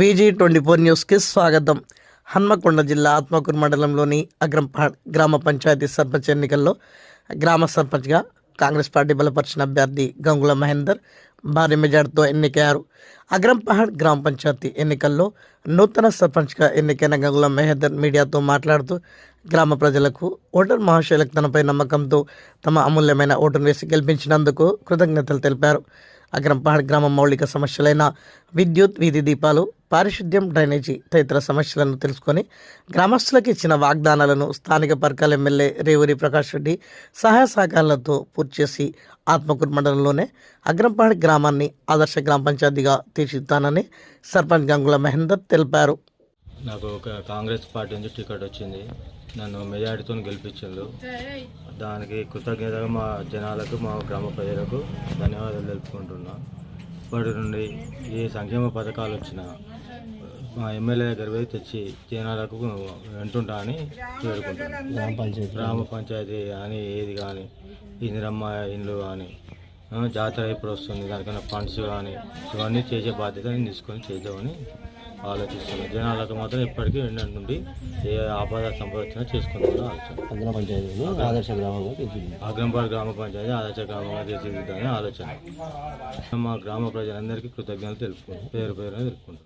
VG twenty four న్యూస్కి స్వాగతం. హన్మకొండ జిల్లా ఆత్మకూరు మండలంలోని అగ్రం గ్రామ పంచాయతీ సర్పంచ్ ఎన్నికల్లో గ్రామ సర్పంచ్గా కాంగ్రెస్ పార్టీ బలపరిచిన అభ్యర్థి గంగుల మహేందర్ భారీ మెజార్టీతో ఎన్నికయ్యారు. అగ్రంపహాడ్ గ్రామ పంచాయతీ ఎన్నికల్లో నూతన సర్పంచ్గా ఎన్నికైన గంగుల మహేందర్ మీడియాతో మాట్లాడుతూ గ్రామ ప్రజలకు ఓటర్ మహాశైలకు తనపై నమ్మకంతో తమ అమూల్యమైన ఓటును వేసి గెలిపించినందుకు కృతజ్ఞతలు తెలిపారు. అగ్రంపహాడ్ గ్రామ మౌలిక సమస్యలైన విద్యుత్ వీధి దీపాలు పారిశుద్ధ్యం డ్రైనేజీ తదితర సమస్యలను తెలుసుకొని గ్రామస్తులకు ఇచ్చిన వాగ్దానాలను స్థానిక పర్కాల ఎమ్మెల్యే రేవూరి ప్రకాష్ రెడ్డి సహాయ సహకారాలతో పూర్తి చేసి ఆత్మకూరు మండలంలోనే అగ్రంపహాడ్ గ్రామాన్ని ఆదర్శ గ్రామ పంచాయతీగా తీర్చిదిద్దానని సర్పంచ్ గంగుల మహేందర్ తెలిపారు. నాకు ఒక కాంగ్రెస్ పార్టీ నుంచి టికెట్ వచ్చింది. నన్ను మెజారిటీతో గెలిపించిండు దానికి కృతజ్ఞతగా మా జనాలకు మా గ్రామ ప్రజలకు ధన్యవాదాలు తెలుపుకుంటున్నా. ఇప్పటి నుండి ఏ సంక్షేమ పథకాలు వచ్చినా మా ఎమ్మెల్యే దగ్గర పోయి తెచ్చి జనాలకు వింటుంటా అని వేడుకుంటున్నాను గ్రామ పంచాయతీ కానీ ఏది కానీ ఇందిరమ్మ ఇండ్లు కానీ జాతర ఎప్పుడు వస్తుంది? దానికన్నా ఫండ్స్ కానీ ఇవన్నీ చేసే బాధ్యత నేను తీసుకొని చేద్దామని ఆలోచిస్తున్నాను జనాలకు మాత్రం ఎప్పటికీ ఏంటంటే నుండి ఏ ఆపద సంపాదించినా చేసుకుంటుందో ఆలోచన. ఆదర్శ గ్రామంగా తీర్చిదిద్దాం అగ్రంపాడు గ్రామ పంచాయతీ ఆదర్శ గ్రామంగా తీర్చిదిద్దామని ఆలోచన. మా గ్రామ ప్రజలందరికీ కృతజ్ఞతలు తెలుపుకుంటాం పేరు పేరున తెలుపుకుంటాం